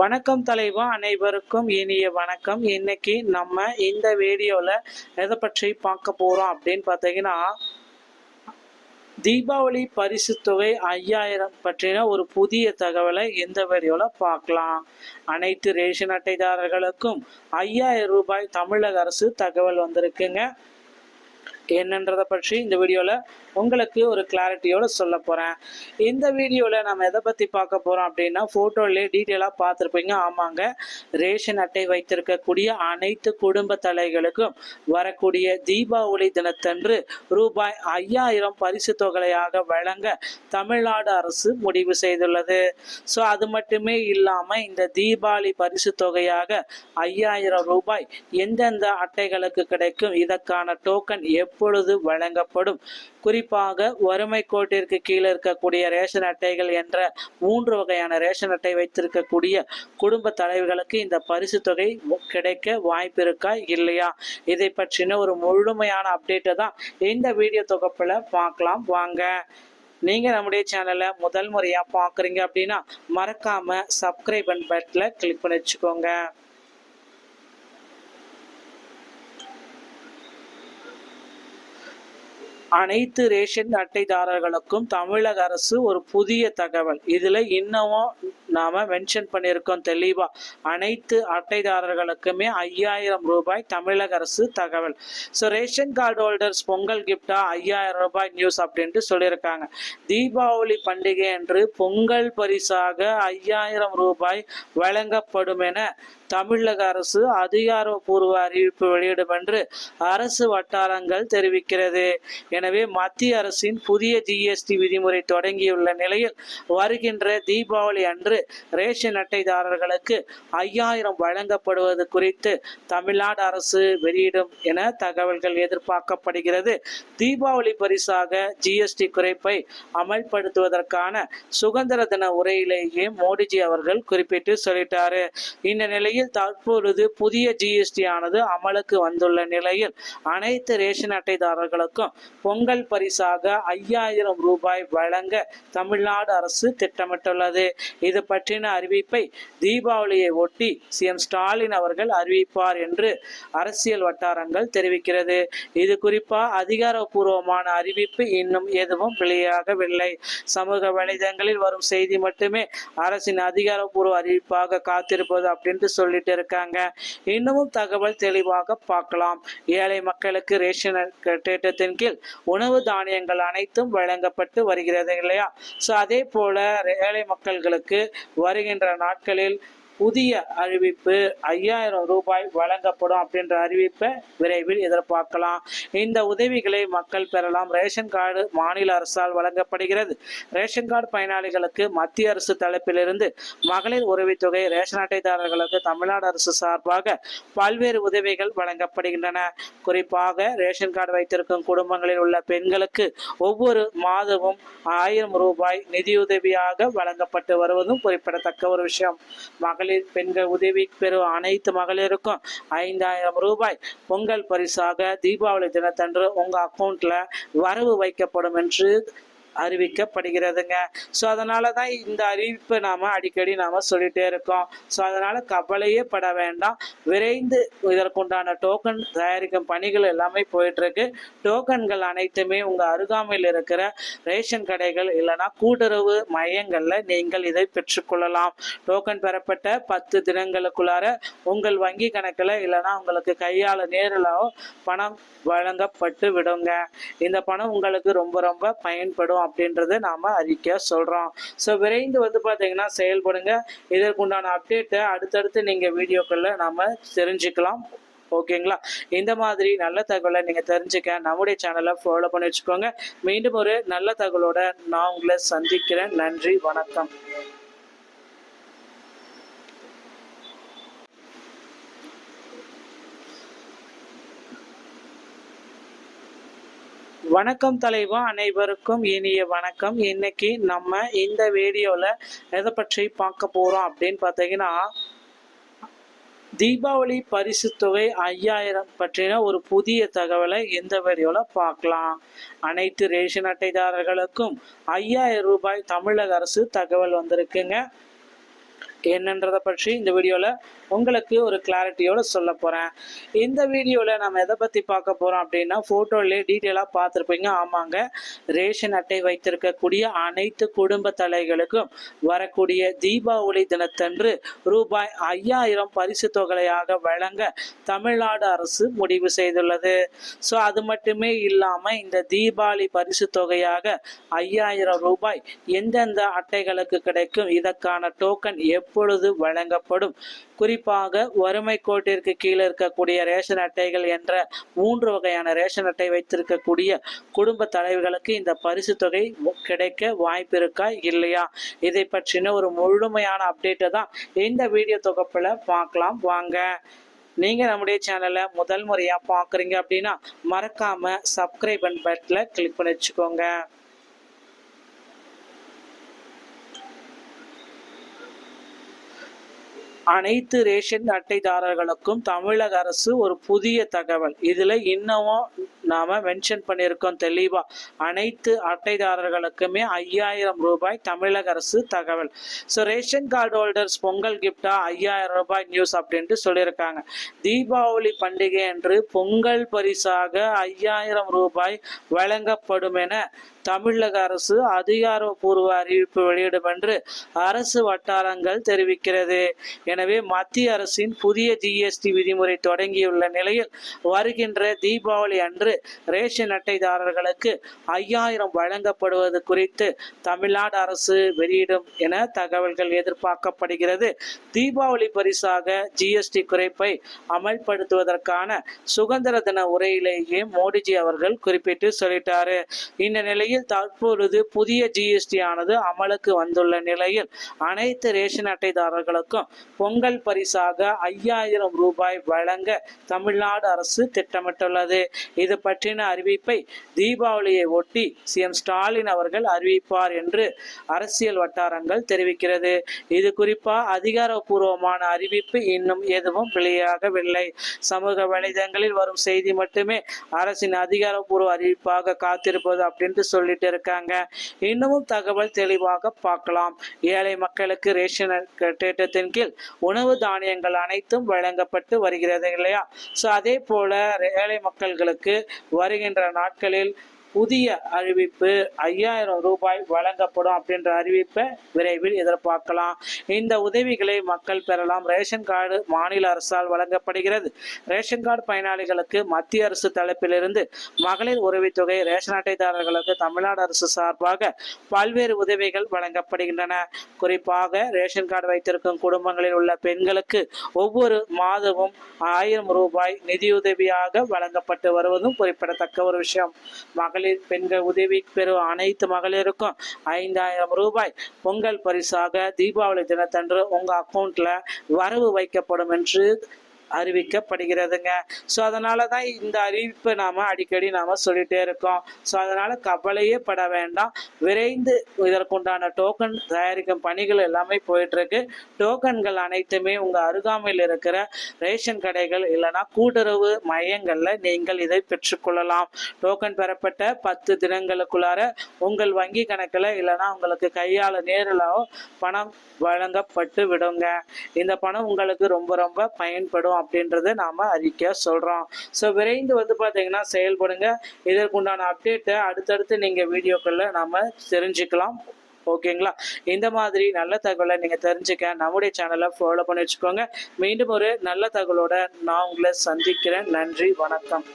வணக்கம் தலைவா அனைவருக்கும் இனிய வணக்கம். இன்னைக்கு நம்ம இந்த வீடியோவில் எதை பற்றி பார்க்க போகிறோம் அப்படின்னு பார்த்தீங்கன்னா தீபாவளி பரிசு தொகை ஐயாயிரம் பற்றின ஒரு புதிய தகவலை இந்த வீடியோவில் பார்க்கலாம். அனைத்து ரேஷன் அட்டைதாரர்களுக்கும் ஐயாயிரம் ரூபாய் தமிழக அரசு தகவல் வந்திருக்குங்க. என்னன்றதை பற்றி இந்த வீடியோவில் உங்களுக்கு ஒரு கிளாரிட்டியோட சொல்ல போகிறேன் இந்த வீடியோவில் நம்ம எதை பற்றி பார்க்க போகிறோம் அப்படின்னா ஃபோட்டோலேயே டீட்டெயிலாக பார்த்துருப்பீங்க. ஆமாங்க. ரேஷன் அட்டை வைத்திருக்கக்கூடிய அனைத்து குடும்ப தலைகளுக்கும் வரக்கூடிய தீபாவளி தினத்தன்று ரூபாய் ஐயாயிரம் பரிசு தொகையாக வழங்க தமிழ்நாடு அரசு முடிவு செய்துள்ளது. ஸோ அது மட்டுமே இல்லாமல் இந்த தீபாவளி பரிசு தொகையாக ஐயாயிரம் ரூபாய் எந்தெந்த அட்டைகளுக்கு கிடைக்கும் இதற்கான டோக்கன் எப்பொழுது வழங்கப்படும் குறிப்பாக வறுமை கோட்டிற்கு கீழே இருக்கக்கூடிய ரேஷன் அட்டைகள் என்ற மூன்று வகையான ரேஷன் அட்டை வைத்திருக்கக்கூடிய குடும்ப தலைவர்களுக்கு இந்த பரிசு தொகை கிடைக்க வாய்ப்பு இருக்கா இல்லையா? இதை பற்றின ஒரு முழுமையான அப்டேட்டை தான் இந்த வீடியோ தொகுப்பில் பார்க்கலாம். வாங்க. நீங்கள் நம்முடைய சேனலை முதல் முறையாக பார்க்குறீங்க அப்படின்னா மறக்காமல் சப்ஸ்கிரைப் பட்டனில் கிளிக் பண்ணி வச்சுக்கோங்க. அனைத்து ரேஷன் அட்டைதாரர்களுக்கும் தமிழக அரசு ஒரு புதிய தகவல். இதுல இன்னமும் நாம மென்ஷன் பண்ணியிருக்கோம் தெளிவா. அனைத்து அட்டைதாரர்களுக்குமே ஐயாயிரம் ரூபாய் தமிழக அரசு தகவல். So ration card holders Pongal கிஃப்டா ஐயாயிரம் ரூபாய் நியூஸ் அப்படின்ட்டு சொல்லியிருக்காங்க. தீபாவளி பண்டிகை அன்று பொங்கல் பரிசாக ஐயாயிரம் ரூபாய் வழங்கப்படும் என தமிழக அரசு அதிகாரப்பூர்வ அறிவிப்பு வெளியிடும் என்று அரசு வட்டாரங்கள் தெரிவிக்கிறது. எனவே மத்திய அரசின் புதிய ஜிஎஸ்டி விதிமுறை தொடங்கியுள்ள நிலையில் வருகின்ற தீபாவளி அன்று ரேஷன் அட்டைதாரர்களுக்கு ஐயாயிரம் வழங்கப்படுவது குறித்து தமிழ்நாடு அரசு வெளியிடும் என தகவல்கள் எதிர்பார்க்கப்படுகிறது. தீபாவளி பரிசாக ஜிஎஸ்டி குறைப்பை அமல்படுத்துவதற்கான சுதந்திர தின உரையிலேயே மோடிஜி அவர்கள் குறிப்பிட்டு சொல்லிட்டாரு. இந்த நிலையில் தற்பொழுது புதிய ஜிஎஸ்டி ஆனது அமலுக்கு வந்துள்ள நிலையில் அனைத்து ரேஷன் அட்டைதாரர்களுக்கும் பொங்கல் பரிசாக ஐயாயிரம் ரூபாய் வழங்க தமிழ்நாடு அரசு திட்டமிட்டுள்ளது. இது பற்றின அறிவிப்பை தீபாவளியை ஒட்டி சிஎம் ஸ்டாலின் அவர்கள் அறிவிப்பார் என்று அரசியல் வட்டாரங்கள் தெரிவிக்கிறது. இது குறிப்பா அதிகாரப்பூர்வமான அறிவிப்பு இன்னும் எதுவும் வெளியாகவில்லை. சமூக வலைதளங்களில் வரும் செய்தி மட்டுமே அரசின் அதிகாரப்பூர்வ அறிவிப்பாக காத்திருப்பது அப்படின்ட்டு சொல்லிட்டு இருக்காங்க. இன்னமும் தகவல் தெளிவாக பார்க்கலாம். ஏழை மக்களுக்கு ரேஷன் திட்டத்தின் கீழ் உணவு தானியங்கள் அனைத்தும் வழங்கப்பட்டு வருகிறது இல்லையா? ஸோ அதே போல ஏழை மக்கள்களுக்கு வருகின்ற நாட்களில் புதிய அறிவிப்பு ஐயாயிரம் ரூபாய் வழங்கப்படும் அப்படின்ற அறிவிப்பை விரைவில் எதிர்பார்க்கலாம். இந்த உதவிகளை மக்கள் பெறலாம். ரேஷன் கார்டு மாநில அரசால் வழங்கப்படுகிறது. ரேஷன் கார்டு பயனாளிகளுக்கு மத்திய அரசு தரப்பிலிருந்து மகளிர் உதவித்தொகை ரேஷன் அட்டைதாரர்களுக்கு தமிழ்நாடு அரசு சார்பாக பல்வேறு உதவிகள் வழங்கப்படுகின்றன. குறிப்பாக ரேஷன் கார்டு வைத்திருக்கும் குடும்பங்களில் உள்ள பெண்களுக்கு ஒவ்வொரு மாதமும் ஆயிரம் ரூபாய் நிதியுதவியாக வழங்கப்பட்டு வருவதும் குறிப்பிடத்தக்க ஒரு விஷயம். மகளிர் பெண்கள் உதவி பெறும் அனைத்து மகளிருக்கும் ஐந்தாயிரம் ரூபாய். பொங்கல் பரிசாக தீபாவளி தினத்தன்று உங்க அக்கௌண்ட்டில் வரவு வைக்கப்படும் என்று அறிவிக்கப்படுகிறதுங்க. ஸோ அதனால தான் இந்த அறிவிப்பை நாம் அடிக்கடி நாம் சொல்லிகிட்டே இருக்கோம். ஸோ அதனால் கவலையே பட வேண்டாம். விரைந்து இதற்குண்டான டோக்கன் தயாரிக்கும் பணிகள் எல்லாமே போயிட்டுருக்கு. டோக்கன்கள் அனைத்துமே உங்கள் அருகாமையில் இருக்கிற ரேஷன் கடைகள் இல்லைனா கூட்டுறவு மையங்களில் நீங்கள் இதை பெற்றுக்கொள்ளலாம் டோக்கன் பெறப்பட்ட பத்து தினங்களுக்குள்ளார உங்கள் வங்கி கணக்கில் இல்லைனா உங்களுக்கு கையால் நேரலாக பணம் வழங்கப்பட்டு விடுங்க. இந்த பணம் உங்களுக்கு ரொம்ப ரொம்ப பயன்படும். அப்படின்றத நாம் அறிக்கை சொல்கிறோம் ஸோ விரைந்து வந்து பார்த்தீங்கன்னா செயல்படுங்க. இதற்குண்டான அப்டேட்டை அடுத்தடுத்து நீங்கள் வீடியோக்களில் நாம் தெரிஞ்சுக்கலாம். ஓகேங்களா? இந்த மாதிரி நல்ல தகவலை நீங்கள் தெரிஞ்சுக்க நம்முடைய சேனலை ஃபாலோ பண்ணி வச்சுக்கோங்க. மீண்டும் ஒரு நல்ல தகவலோட நான் உங்களை சந்திக்கிறேன். நன்றி வணக்கம். வணக்கம் தலைவா அனைவருக்கும் இனிய வணக்கம். இன்னைக்கு நம்ம இந்த வீடியோவில் எதை பற்றி பார்க்க போகிறோம் அப்படின்னு பார்த்தீங்கன்னா தீபாவளி பரிசு தொகை ஐயாயிரம் பற்றின ஒரு புதிய தகவலை இந்த வீடியோவில் பார்க்கலாம். அனைத்து ரேஷன் அட்டைதாரர்களுக்கும் ஐயாயிரம் ரூபாய் தமிழக அரசு தகவல் வந்திருக்குங்க. என்னன்றதை பற்றி இந்த வீடியோவில் உங்களுக்கு ஒரு கிளாரிட்டியோடு சொல்ல போகிறேன் இந்த வீடியோவில் நம்ம எதை பற்றி பார்க்க போகிறோம் அப்படின்னா ஃபோட்டோலேயே டீட்டெயிலாக பார்த்துருப்பீங்க. ஆமாங்க. ரேஷன் அட்டை வைத்திருக்கக்கூடிய அனைத்து குடும்ப தலைகளுக்கும் வரக்கூடிய தீபாவளி தினத்தன்று ரூபாய் ஐயாயிரம் பரிசு தொகையாக வழங்க தமிழ்நாடு அரசு முடிவு செய்துள்ளது. ஸோ அது மட்டுமே இல்லாமல் இந்த தீபாவளி பரிசு தொகையாக ஐயாயிரம் ரூபாய் எந்தெந்த அட்டைகளுக்கு கிடைக்கும் இதற்கான டோக்கன் எப் எப்பொழுது வழங்கப்படும். குறிப்பாக வறுமை கோட்டிற்கு கீழே இருக்கக்கூடிய ரேஷன் அட்டைகள் என்ற மூன்று வகையான ரேஷன் அட்டை வைத்திருக்கக்கூடிய குடும்ப தலைவர்களுக்கு இந்த பரிசு தொகை கிடைக்க வாய்ப்பு இருக்கா இல்லையா? இதை பற்றின ஒரு முழுமையான அப்டேட்டை தான் இந்த வீடியோ தொகுப்பில் பார்க்கலாம். வாங்க. நீங்கள் நம்முடைய சேனலை முதல் முறையாக பார்க்குறீங்க அப்படின்னா மறக்காமல் சப்ஸ்கிரைப் பட்டனில் கிளிக் பண்ணி வச்சுக்கோங்க. அனைத்து ரேஷன் அட்டைதாரர்களுக்கும் தமிழக அரசு ஒரு புதிய தகவல். இதுல இன்னமும் நாம மென்ஷன் பண்ணியிருக்கோம் தெளிவா. அனைத்து அட்டைதாரர்களுக்குமே ஐயாயிரம் ரூபாய் தமிழக அரசு தகவல். So ration card holders Pongal கிஃப்டா ஐயாயிரம் ரூபாய் நியூஸ் அப்படின்ட்டு சொல்லியிருக்காங்க. தீபாவளி பண்டிகை அன்று பொங்கல் பரிசாக ஐயாயிரம் ரூபாய் வழங்கப்படும் என தமிழக அரசு அதிகாரப்பூர்வ அறிவிப்பு வெளியிடும் என்று அரசு வட்டாரங்கள் தெரிவிக்கிறது. எனவே மத்திய அரசின் புதிய ஜிஎஸ்டி விதிமுறை தொடங்கியுள்ள நிலையில் வருகின்ற தீபாவளி அன்று ரேஷன் அட்டைதாரர்களுக்கு ஐயாயிரம் வழங்கப்படுவது குறித்து தமிழ்நாடு அரசு வெளியிடும் என தகவல்கள் எதிர்பார்க்கப்படுகிறது. தீபாவளி பரிசாக ஜிஎஸ்டி குறைப்பை அமல்படுத்துவதற்கான சுதந்திர தின உரையிலேயே மோடிஜி அவர்கள் குறிப்பிட்டு சொல்லிட்டாரு. இந்த நிலையில் தற்பொழுது புதிய ஜிஎஸ்டி ஆனது அமலுக்கு வந்துள்ள நிலையில் அனைத்து ரேஷன் அட்டைதாரர்களுக்கும் பொங்கல் பரிசாக ஐயாயிரம் ரூபாய் வழங்க தமிழ்நாடு அரசு திட்டமிட்டுள்ளது. இது பற்றின அறிவிப்பை தீபாவளியை ஒட்டி சிஎம் ஸ்டாலின் அவர்கள் அறிவிப்பார் என்று அரசியல் வட்டாரங்கள் தெரிவிக்கிறது. இது குறிப்பா அதிகாரப்பூர்வமான அறிவிப்பு இன்னும் எதுவும் வெளியாகவில்லை. சமூக வலைதளங்களில் வரும் செய்தி மட்டுமே அரசின் அதிகாரப்பூர்வ அறிவிப்பாக காத்திருப்பது அப்படின்ட்டு சொல்லிட்டு இருக்காங்க. இன்னமும் தகவல் தெளிவாக பார்க்கலாம். ஏழை மக்களுக்கு ரேஷன் திட்டத்தின் கீழ் உணவு தானியங்கள் அனைத்தும் வழங்கப்பட்டு வருகிறது இல்லையா? ஸோ அதே போல ஏழை மக்கள்களுக்கு வருகின்ற நாட்களில் புதிய அறிவிப்பு ஐயாயிரம் ரூபாய் வழங்கப்படும் அப்படின்ற அறிவிப்பை விரைவில் எதிர்பார்க்கலாம். இந்த உதவிகளை மக்கள் பெறலாம். ரேஷன் கார்டு மாநில அரசால் வழங்கப்படுகிறது. ரேஷன் கார்டு பயனாளிகளுக்கு மத்திய அரசு தரப்பிலிருந்து மகளிர் உதவித்தொகை ரேஷன் அட்டைதாரர்களுக்கு தமிழ்நாடு அரசு சார்பாக பல்வேறு உதவிகள் வழங்கப்படுகின்றன. குறிப்பாக ரேஷன் கார்டு வைத்திருக்கும் குடும்பங்களில் உள்ள பெண்களுக்கு ஒவ்வொரு மாதமும் ஆயிரம் ரூபாய் நிதியுதவியாக வழங்கப்பட்டு வருவதும் குறிப்பிடத்தக்க ஒரு விஷயம். மகளிர் பெண்கள் உதவி பெறும் அனைத்து மகளிருக்கும் ஐந்தாயிரம் ரூபாய். பொங்கல் பரிசாக தீபாவளி தினத்தன்று உங்க அக்கௌண்ட்ல வரவு வைக்கப்படும் என்று அறிவிக்கப்படுகிறதுங்க. ஸோ அதனால தான் இந்த அறிவிப்பை நாம் அடிக்கடி நாம் சொல்லிகிட்டே இருக்கோம். ஸோ அதனால் கவலையே பட வேண்டாம். விரைந்து இதற்குண்டான டோக்கன் தயாரிக்கும் பணிகள் எல்லாமே போயிட்டுருக்கு. டோக்கன்கள் அனைத்துமே உங்கள் அருகாமையில் இருக்கிற ரேஷன் கடைகள் இல்லைனா கூட்டுறவு மையங்களில் நீங்கள் இதை பெற்றுக்கொள்ளலாம் டோக்கன் பெறப்பட்ட பத்து தினங்களுக்குள்ளார உங்கள் வங்கி கணக்கில் இல்லைனா உங்களுக்கு கையால் நேரலாக பணம் வழங்கப்பட்டு விடுங்க. இந்த பணம் உங்களுக்கு ரொம்ப ரொம்ப பயன்படும். அப்படின்றத நாம் அறிக்கையாக சொல்கிறோம் ஸோ விரைந்து வந்து பார்த்தீங்கன்னா செயல்படுங்க. இதற்குண்டான அப்டேட்டை அடுத்தடுத்து நீங்கள் வீடியோக்களில் நாம் தெரிஞ்சுக்கலாம். ஓகேங்களா? இந்த மாதிரி நல்ல தகவலை நீங்கள் தெரிஞ்சுக்க நம்முடைய சேனலை ஃபாலோ பண்ணி வச்சுக்கோங்க. மீண்டும் ஒரு நல்ல தகவலோட நான் உங்களை சந்திக்கிறேன். நன்றி வணக்கம்.